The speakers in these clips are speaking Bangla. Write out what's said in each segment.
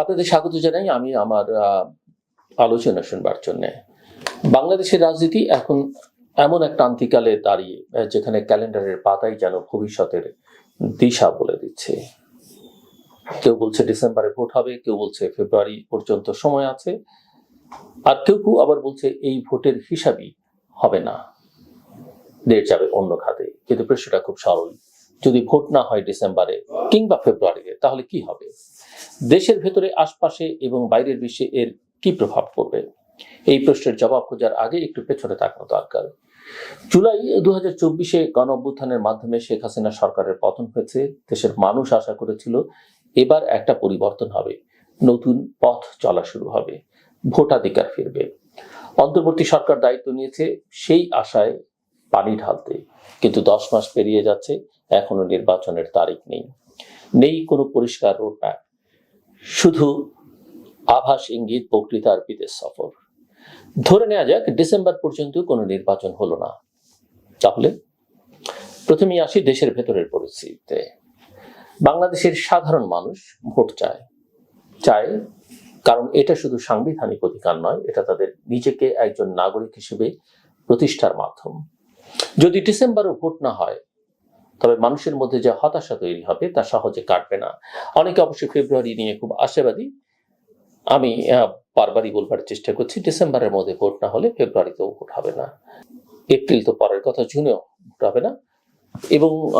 আপনাদের স্বাগত জানাই আমি আমার আলোচনা শুনবার জন্য। বাংলাদেশের রাজনীতি এখন এমন এক ক্রান্তিকালে দাঁড়িয়ে যেখানে ক্যালেন্ডারের পাতাই যেন ভবিষ্যতের দিশা বলে দিচ্ছে। কেউ বলছে ডিসেম্বরে ভোট হবে, কেউ বলছে ফেব্রুয়ারি পর্যন্ত সময় আছে, আর কেউ কেউ আবার বলছে এই ভোটের হিসাবই হবে না। দেড় যাবে অন্য খাতে। কিন্তু প্রশ্নটা খুব সরল। যদি ভোট না হয় ডিসেম্বরে কিংবা ফেব্রুয়ারিতে, তাহলে কি হবে? দেশের ভেতরে, আশপাশে এবং বাইরের বিশ্বে এর কি প্রভাব পড়বে? এই প্রশ্নের জবাব খোঁজার আগে একটু পেছনে তাকানো দরকার। জুলাই দু হাজার চব্বিশে গণ অভ্যুত্থানের মাধ্যমে শেখ হাসিনা সরকারের পতন হয়েছে। দেশের মানুষ আশা করেছিল, এবার একটা পরিবর্তন হবে। নতুন পথ চলা শুরু হবে। ভোটাধিকার ফিরবে। অন্তর্বর্তী সরকার দায়িত্ব নিয়েছে সেই আশায় পানি ঢালতে। কিন্তু দশ মাস পেরিয়ে যাচ্ছে, এখনও নির্বাচনের তারিখ নেই। নেই কোনো পরিষ্কার রোডম্যাপ। শুধু আভাস ইঙ্গিত বক্তৃতার বিদেশ সফর। ধরে নেওয়া যাক, ডিসেম্বর পর্যন্ত কোনো নির্বাচন হলো না। তাহলে প্রথমেই আসি দেশের ভেতরের পরিস্থিতিতে। বাংলাদেশের সাধারণ মানুষ ভোট চায়। চায় কারণ এটা শুধু সাংবিধানিক অধিকার নয়, এটা তাদের নিজেকে একজন নাগরিক হিসেবে প্রতিষ্ঠার মাধ্যম। যদি ডিসেম্বরও ভোট না হয় তবে মানুষের মধ্যে যে হতাশা তৈরি হবে তা সহজে কাটবে না। অনেকে অবশ্যই ফেব্রুয়ারি নিয়ে খুব আশাবাদী। আমি বারবারই বলবার চেষ্টা করছি, ডিসেম্বরের মধ্যে ভোট না হলে ফেব্রুয়ারিতেও ভোট হবে না। এপ্রিল তো পরের কথা, জুনেও ভোট হবে না। এবং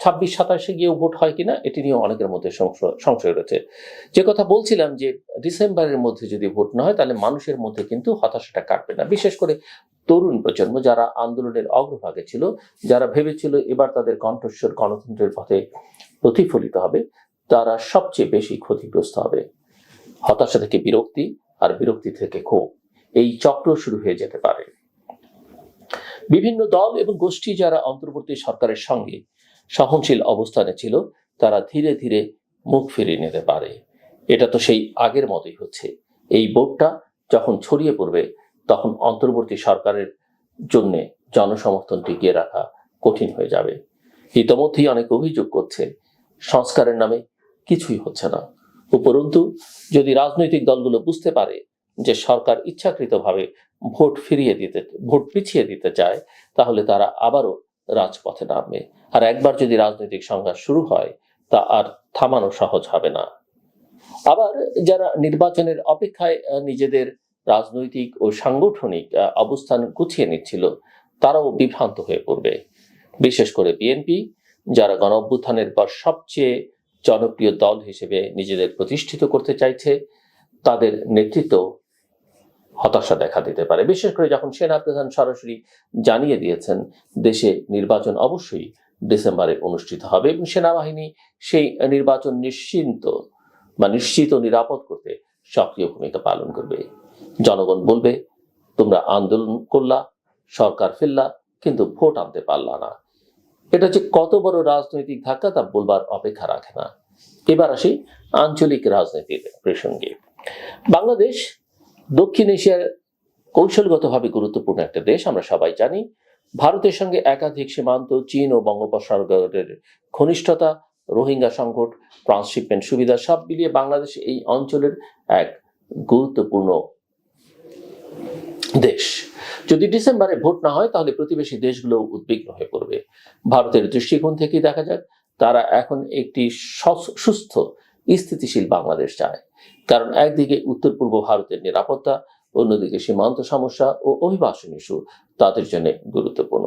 ছাব্বিশ, সাতাশে গিয়েও ভোট হয় কিনা, এটি নিয়ে অনেকের মধ্যে সংশয়- রয়েছে। যে কথা বলছিলাম যে, ডিসেম্বরের মধ্যে যদি ভোট না হয়, তাহলে মানুষের মধ্যে কিন্তু হতাশাটা কাটবে না। বিশেষ করে তরুণ প্রজন্ম যারা আন্দোলনের অগ্রভাগে ছিল, যারা ভেবেছিল এবার তাদের কণ্ঠস্বর গণতন্ত্রের পথে প্রতিফলিত হবে, তারা সবচেয়ে বেশি ক্ষতিগ্রস্ত হবে। হতাশা থেকে বিরক্তি আর বিরক্তি থেকে ক্ষোভ, এই চক্র শুরু হয়ে যেতে পারে। বিভিন্ন দল এবং গোষ্ঠী যারা অন্তর্বর্তী সরকারের সঙ্গে সহনশীল অবস্থানে ছিল, তারা ধীরে ধীরে মুখ ফিরিয়ে নিতে পারে। এটা তো সেই আগের মতোই হচ্ছে। এই বোর্ডটা যখন ছড়িয়ে পড়বে তখন অন্তর্বর্তী সরকারের জন্য জনসমর্থন টিকিয়ে রাখা কঠিন হয়ে যাবে। ইতোমধ্যেই অনেক অভিযোগ করছে, সংস্কারের নামে কিছুই হচ্ছে না। উপরন্তু, যদি রাজনৈতিক দলগুলো বুঝতে পারে যে সরকার ইচ্ছাকৃতভাবে ভোট ফিরিয়ে দিতে, ভোট পিছিয়ে দিতে চায়, তাহলে তারা আবারও রাজপথে নামবে। আর একবার যদি রাজনৈতিক সংঘাত শুরু হয়, তা আর থামানো সহজ হবে না। আবার যারা নির্বাচনের অপেক্ষায় নিজেদের রাজনৈতিক ও সাংগঠনিক অবস্থান গুছিয়ে নিচ্ছিল, তারাও বিভ্রান্ত হয়ে পড়বে। বিশেষ করে বিএনপি, যারা গণ অভ্যুত্থানের পর সবচেয়ে জনপ্রিয় দল হিসেবে নিজেদের প্রতিষ্ঠিত করতে চাইছে, তাদের নেতৃত্ব হতাশা দেখা দিতে পারে। বিশেষ করে যখন সেনা প্রধান সরাসরি জানিয়ে দিয়েছেন, দেশে নির্বাচন অবশ্যই ডিসেম্বরে অনুষ্ঠিত হবে এবং সেনাবাহিনী সেই নির্বাচন নিশ্চিন্ত বা নিশ্চিত নিরাপদ করতে সক্রিয় ভূমিকা পালন করবে। জনগণ বলবে, তোমরা আন্দোলন করলা, সরকার ফেললা, কিন্তু ভোট আনতে পারলা না। এটা যে কত বড় রাজনৈতিক ধাক্কা, তা বলবার অপেক্ষা রাখে না। এবার আসি আঞ্চলিক রাজনীতির প্রসঙ্গে। বাংলাদেশ দক্ষিণ এশিয়ার কৌশলগতভাবে গুরুত্বপূর্ণ একটা দেশ, আমরা সবাই জানি। ভারতের সঙ্গে একাধিক সীমান্ত, চীন ও বঙ্গোপসাগরের ঘনিষ্ঠতা, রোহিঙ্গা সংকট, ট্রান্সশিপমেন্ট সুবিধা, সব মিলিয়ে বাংলাদেশ এই অঞ্চলের এক গুরুত্বপূর্ণ দেশ। যদি ডিসেম্বরে ভোট না হয়, তাহলে প্রতিবেশী দেশগুলো উদ্বিগ্ন হয়ে পড়বে। ভারতের দৃষ্টিকোণ থেকে দেখা যাক, তারা এখন একটি সুস্থ, স্থিতিশীল বাংলাদেশ চায়। কারণ একদিকে উত্তর পূর্ব ভারতের নিরাপত্তা, অন্যদিকে সীমান্ত সমস্যা ও অভিবাসন ইস্যু তাদের জন্য গুরুত্বপূর্ণ।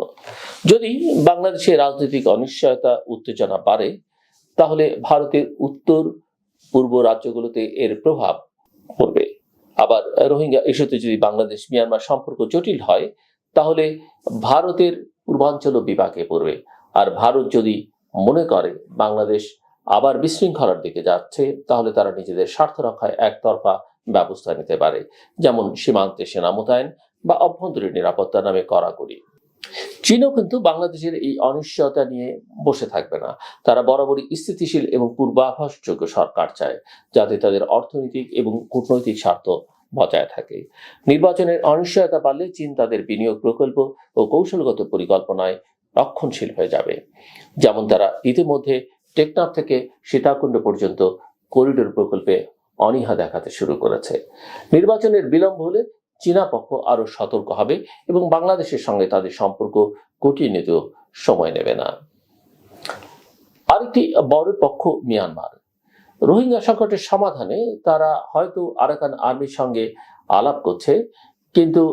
যদি বাংলাদেশে রাজনৈতিক অনিশ্চয়তা, উত্তেজনা বাড়ে, তাহলে ভারতের উত্তর পূর্ব রাজ্যগুলোতে এর প্রভাব পড়বে। আবার রোহিঙ্গা ইস্যুতে যদি বাংলাদেশ মিয়ানমার সম্পর্ক জটিল হয়, তাহলে ভারতের পূর্বাঞ্চল বিভাগে পড়বে। আর ভারত যদি মনে করে বাংলাদেশ আবার বিশৃঙ্খলার দিকে যাচ্ছে, তাহলে তারা নিজেদের স্বার্থ রক্ষায় একতরফা ব্যবস্থা নিতে পারে। যেমন সীমান্তে সেনা মোতায়েন বা অভ্যন্তরীণ নিরাপত্তা নামে কড়াকড়ি। চীনও কিন্তু বাংলাদেশের এই অনিশ্চয়তা নিয়ে বসে থাকবে না। তারা বরাবরই স্থিতিশীল এবং পূর্বাভাসযোগ্য সরকার চায়, যাতে তাদের অর্থনৈতিক এবং কূটনৈতিক স্বার্থ বজায় থাকে। নির্বাচনের অনিশ্চয়তা বাড়লে চীন তাদের বিনিয়োগ প্রকল্প ও কৌশলগত পরিকল্পনায় রক্ষণশীল হয়ে যাবে। যেমন তারা ইতিমধ্যে টেকনাফ থেকে সীতাকুণ্ড পর্যন্ত করিডোর প্রকল্পে অনীহা দেখাতে শুরু করেছে। নির্বাচনের বিলম্ব হলে চীনা পক্ষ আরও সতর্ক হবে এবং বাংলাদেশের সঙ্গে তাদের সম্পর্ক গুটিয়ে নিতেও সময় নেবে না। আরেকটি বড় পক্ষ মিয়ানমার। রোহিঙ্গা সংকটের সমাধানে তারা হয়তো আরাকান আর্মির সঙ্গে আলাপ করছে, কিন্তু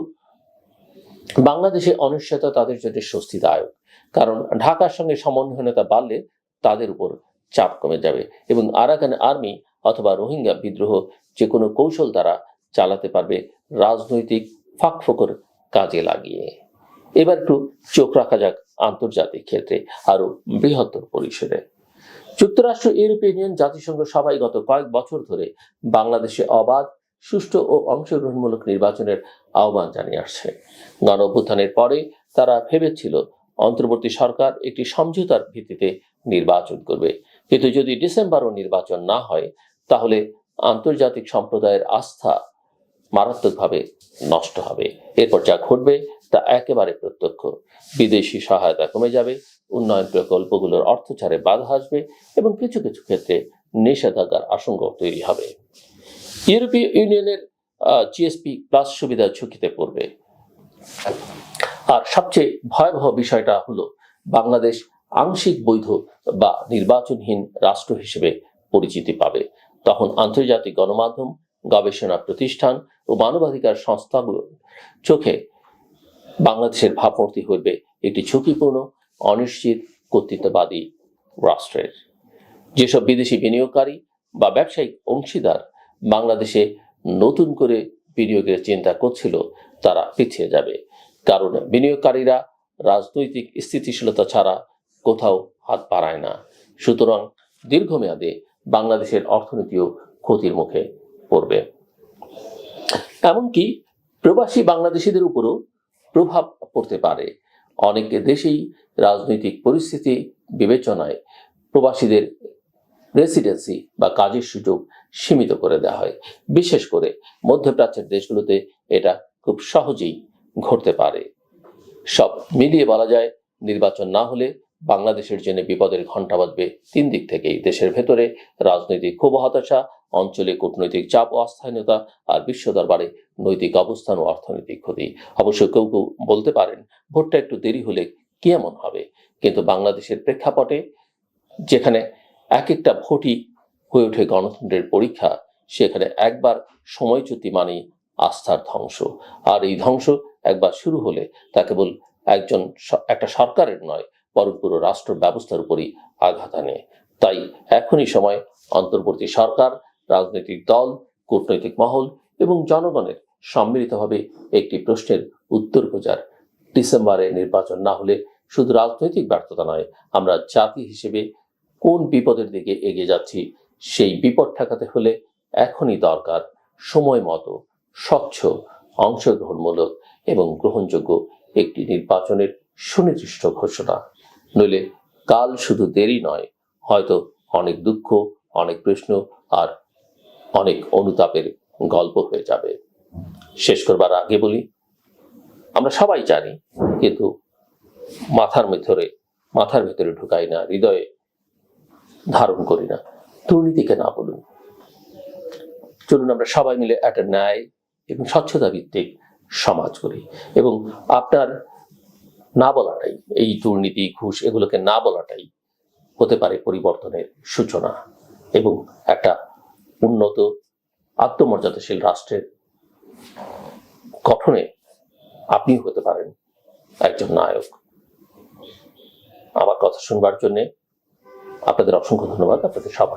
বাংলাদেশে অনিশ্চয়তা তাদের জন্য স্বস্তিদায়ক, কারণ ঢাকার সঙ্গে সমন্বয়তা বাড়লে তাদের উপর চাপ কমে যাবে এবং আরাকান আর্মি অথবা রোহিঙ্গা বিদ্রোহ যে কোনো কৌশল দ্বারা চালাতে পারবে রাজনৈতিক ফাঁকফোকর কাজে লাগিয়ে। এবার একটু চোখ রাখা যাক আন্তর্জাতিক ক্ষেত্রে আরও বৃহত্তর পরিসরে। যুক্তরাষ্ট্র, ইউরোপীয় ইউনিয়ন, জাতিসংঘ সবাই গত কয়েক বছর ধরে বাংলাদেশে অবাধ, সুষ্ঠু ও অংশগ্রহণমূলক নির্বাচনের আহ্বান জানিয়ে আসছে। গণ অভ্যুত্থানের পরে তারা ভেবেছিল অন্তর্বর্তী সরকার একটি সমঝোতার ভিত্তিতে নির্বাচন করবে। কিন্তু যদি ডিসেম্বরও নির্বাচন না হয়, তাহলে আন্তর্জাতিক সম্প্রদায়ের আস্থা মারাত্মকভাবে নষ্ট হবে। এরপর যা ঘটবে তা একেবারে প্রত্যক্ষ। বিদেশি সহায়তা কমে যাবে, উন্নয়ন প্রকল্পগুলোর অর্থ ছাড়ে বাধা আসবে এবং কিছু কিছু ক্ষেত্রে নিষেধাজ্ঞার আশঙ্কা তৈরি হবে। ইউরোপীয় ইউনিয়নের জিএসপি প্লাস সুবিধা ঝুঁকিতে পড়বে। আর সবচেয়ে ভয়াবহ বিষয়টা হলো বাংলাদেশ আংশিক বৈধ বা নির্বাচনহীন রাষ্ট্র হিসেবে পরিচিতি পাবে। তখন আন্তর্জাতিক গণমাধ্যম গবেষণা প্রতিষ্ঠান ও মানবাধিকার সংস্থাগুলোর চোখে বাংলাদেশের ভাবমূর্তি হইবে একটি ঝুঁকিপূর্ণ, অনিশ্চিত, কর্তৃত্ববাদী রাষ্ট্রের। যেসব বিদেশি বিনিয়োগকারী বা ব্যবসায়িক অংশীদার বাংলাদেশে নতুন করে বিনিয়োগের চিন্তা করছিল, তারা পিছিয়ে যাবে। কারণ বিনিয়োগকারীরা রাজনৈতিক স্থিতিশীলতা ছাড়া কোথাও হাত বাড়ায় না। সুতরাং দীর্ঘমেয়াদে বাংলাদেশের অর্থনীতিও ক্ষতির মুখে পড়বে এমনকি প্রবাসী বাংলাদেশিদের উপরও প্রভাব পড়তে পারে। অনেক দেশেই রাজনৈতিক পরিস্থিতি বিবেচনায় প্রবাসীদের রেসিডেন্সি বা কাজের সুযোগ সীমিত করে দেওয়া হয়। বিশেষ করে মধ্যপ্রাচ্যের দেশগুলোতে এটা খুব সহজেই ঘটতে পারে। সব মিলিয়ে বলা যায়, নির্বাচন না হলে বাংলাদেশের জন্য বিপদের ঘণ্টা বাজবে তিন দিক থেকেই। দেশের ভেতরে রাজনৈতিক ক্ষোভ হতাশা অঞ্চলে কূটনৈতিক চাপ ও অস্থায়ীনতা আর বিশ্ব দরবারে নৈতিক অবস্থান ও অর্থনৈতিক ক্ষতি। অবশ্য কেউ কেউ বলতে পারেন, ভোটটা একটু দেরি হলে কি এমন হবে? কিন্তু বাংলাদেশের প্রেক্ষাপটে যেখানে এক একটা ভোটই হয়ে ওঠে গণতন্ত্রের পরীক্ষা, সেখানে একবার সময়চ্যুতি মানেই আস্থার ধ্বংস। আর এই ধ্বংস একবার শুরু হলে তা কেবল একজন একটা সরকারের নয়, বরং পুরো রাষ্ট্র ব্যবস্থার উপরই আঘাত আনে। তাই এখনই সময় অন্তর্বর্তী সরকার রাজনৈতিক দল, কূটনৈতিক মহল এবং জনগণের সম্মিলিতভাবে একটি প্রশ্নের উত্তর খোঁজার। ডিসেম্বরে নির্বাচন না হলে শুধু রাজনৈতিক ব্যর্থতা নয়, আমরা জাতি হিসেবে কোন বিপদের দিকে এগিয়ে যাচ্ছি সেই বিপদ ঠেকাতে হলে এখনই দরকার সময় মতো স্বচ্ছ, অংশগ্রহণমূলক এবং গ্রহণযোগ্য একটি নির্বাচনের সুনির্দিষ্ট ঘোষণা। নইলে কাল শুধু দেরি নয়, হয়তো অনেক দুঃখ, অনেক প্রশ্ন আর অনেক অনুতাপের গল্প হয়ে যাবে। শেষ করবার আগে বলি, আমরা সবাই জানি, কিন্তু মাথার ভেতরে মাথার ভেতরে ঢুকাই না, হৃদয়ে ধারণ করি না। দুর্নীতিকে না বলুন। চলুন আমরা সবাই মিলে একটা ন্যায় এবং স্বচ্ছতা ভিত্তিক সমাজ করি এবং আপনার না বলাটাই, এই দুর্নীতি, ঘুষ এগুলোকে না বলাটাই হতে পারে পরিবর্তনের সূচনা এবং একটা উন্নত, আত্মমর্যাদাশীল রাষ্ট্রের গঠনে আপনিও হতে পারেন একজন নায়ক। আমার কথা শুনবার জন্যে আপনাদের অসংখ্য ধন্যবাদ, আপনাদের সবার